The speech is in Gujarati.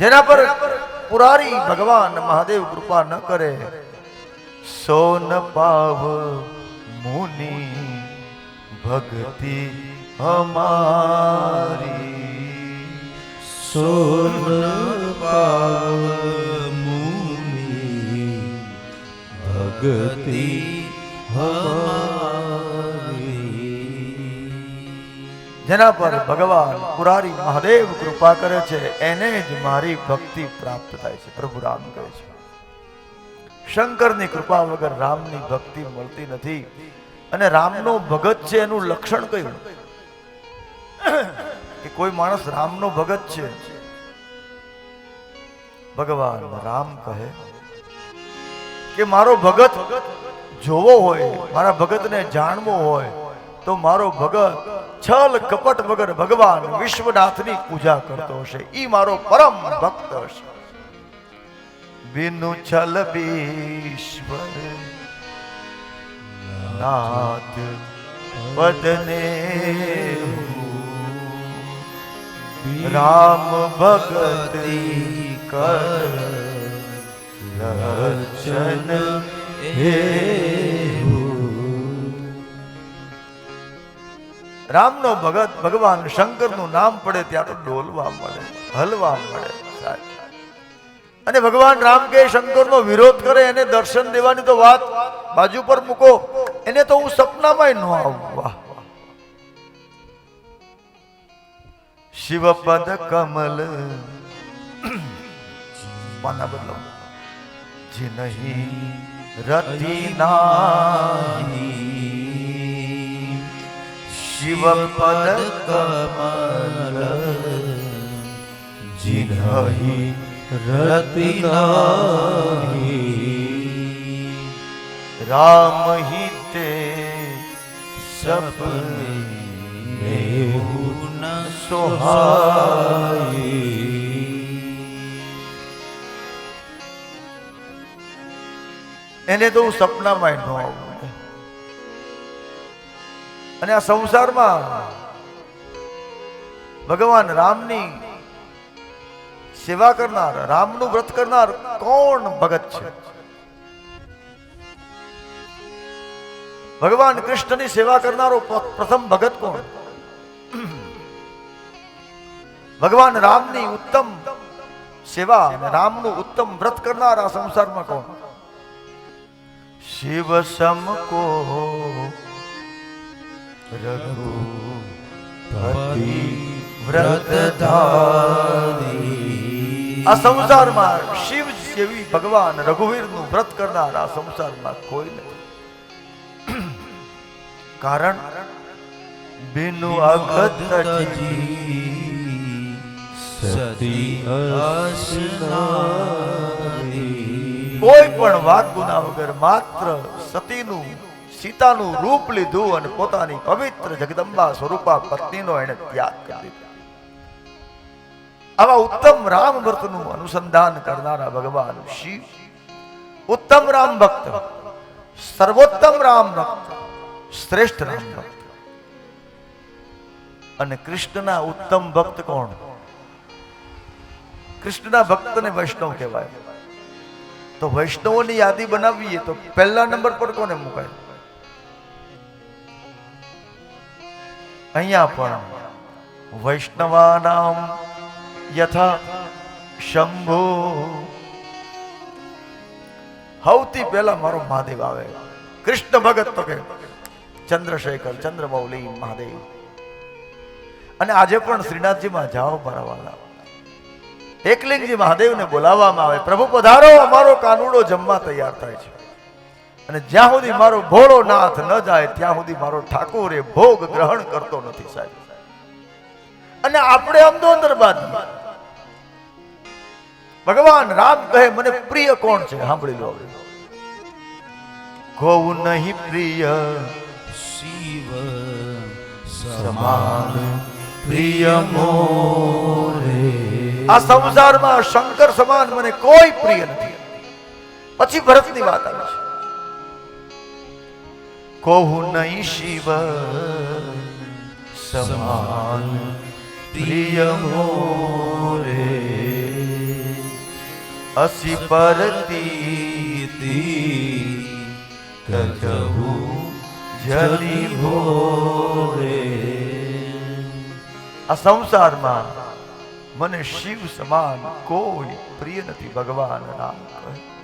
જેના પર પુરારી ભગવાન મહાદેવ કૃપા ન કરે. સોન પાવ મુનિ ભક્તિ અમારી. સોન પાવ મુનિ ભક્તિ હમારી જેના પર ભગવાન પુરારી મહાદેવ કૃપા કરે છે, એને જ મારી ભક્તિ પ્રાપ્ત થાય છે. પ્રભુ રામ કહે છે. શંકરની કૃપા વગર રામની ભક્તિ મળતી નથી અને રામનો ભગત છે એનું લક્ષણ કયું? કે કોઈ માણસ રામનો ભગત છે, ભગવાન રામ કહે કે મારો ભગત જોવો હોય, મારા ભગતને જાણવો હોય તો મારો ભગત છલ કપટ વગર ભગવાન વિશ્વનાથની પૂજા કરતો હશે. ઈ મારો પરમ ભક્ત હશે. બિનુ છલ બીશ્વર નાથ પદને રામ ભગતિ કર લક્ષણ હે રામનો ભગત ભગવાન શંકરનું નામ પડે ત્યાં તો ડોલવા મળે, હલવા મળે અને ભગવાન રામ કે શંકરનો વિરોધ કરે, એને દર્શન દેવાની તો વાત બાજુ પર મૂકો, એને તો હું સપનામાં ન આવવા. શિવપદ કમલ. પાના બદલો જે નહીં રતિ નાહી શિવપદ કમલ જિનહી રતિ રામ હિ તે સપને ન સોહાય એને તો હું સપનામાં ન આવું. અને આ સંસારમાં ભગવાન રામની સેવા કરનાર, રામનું વ્રત કરનાર કોણ ભગત છે? ભગવાન કૃષ્ણની સેવા કરનારો પ્રથમ ભગત કોણ? ભગવાન રામની ઉત્તમ સેવા રામનું ઉત્તમ વ્રત કરનાર આ સંસારમાં કોણ? શિવ સમ કો રઘુ પતિ વ્રત આ સંસારમાં શિવ જેવી ભગવાન રઘુવીરનું વ્રત કરનાર આ સંસારમાં કોઈ નથી કારણ બિનુ અગત સતી કોઈ પણ વાત ગુના વગર માત્ર સતીનું સીતાનું રૂપ લીધું અને પોતાની પવિત્ર જગદંબા સ્વરૂપા પત્નીનો એને ત્યાગ કરી દીધો. આવા ઉત્તમ રામ વ્રતનું અનુસંધાન કરનારા ભગવાન શિવ, ઉત્તમ રામ ભક્ત, સર્વોત્તમ રામ ભક્ત, શ્રેષ્ઠ રામ ભક્ત. અને કૃષ્ણના ઉત્તમ ભક્ત કોણ? કૃષ્ણના ભક્તને વૈષ્ણવ કહેવાય. તો વૈષ્ણવોની યાદી બનાવીએ તો પહેલા નંબર પર કોને મુકાય? અહીંયા પણ વૈષ્ણવાનામ યથા શંભો. સૌથી પહેલા મારો મહાદેવ આવે. કૃષ્ણ ભગત તો કે ચંદ્રશેખર, ચંદ્રમૌલી, મહાદેવ. અને આજે પણ શ્રીનાથજીમાં જાઓ મારા વાલા એકલિંગજી મહાદેવને બોલાવવામાં આવે. પ્રભુ પધારો, અમારો કાનુડો જમવા તૈયાર થાય છે. અને જ્યાં સુધી મારો ભોળો નાથ ન જાય, ત્યાં સુધી મારો ઠાકોર એ ભોગ ગ્રહણ કરતો નથી સાહેબ. અને આપણે આમ તો બાદ. ભગવાન રામ કહે, મને પ્રિય કોણ છે? સાંભળી લો ગૌ નહીં પ્રિય, શિવ સમાન પ્રિય મોરે. આ સંસારમાં શંકર સમાન મને કોઈ પ્રિય નથી. પછી ભરતની વાત આવે છે. કોહુ નહીં શિવ, સમાન પ્રિય મોરે. અસી પરતી જલી ભો ભોરે. આ સંસારમાં મને શિવ સમાન કોઈ પ્રિય નથી, ભગવાન રામ કહે.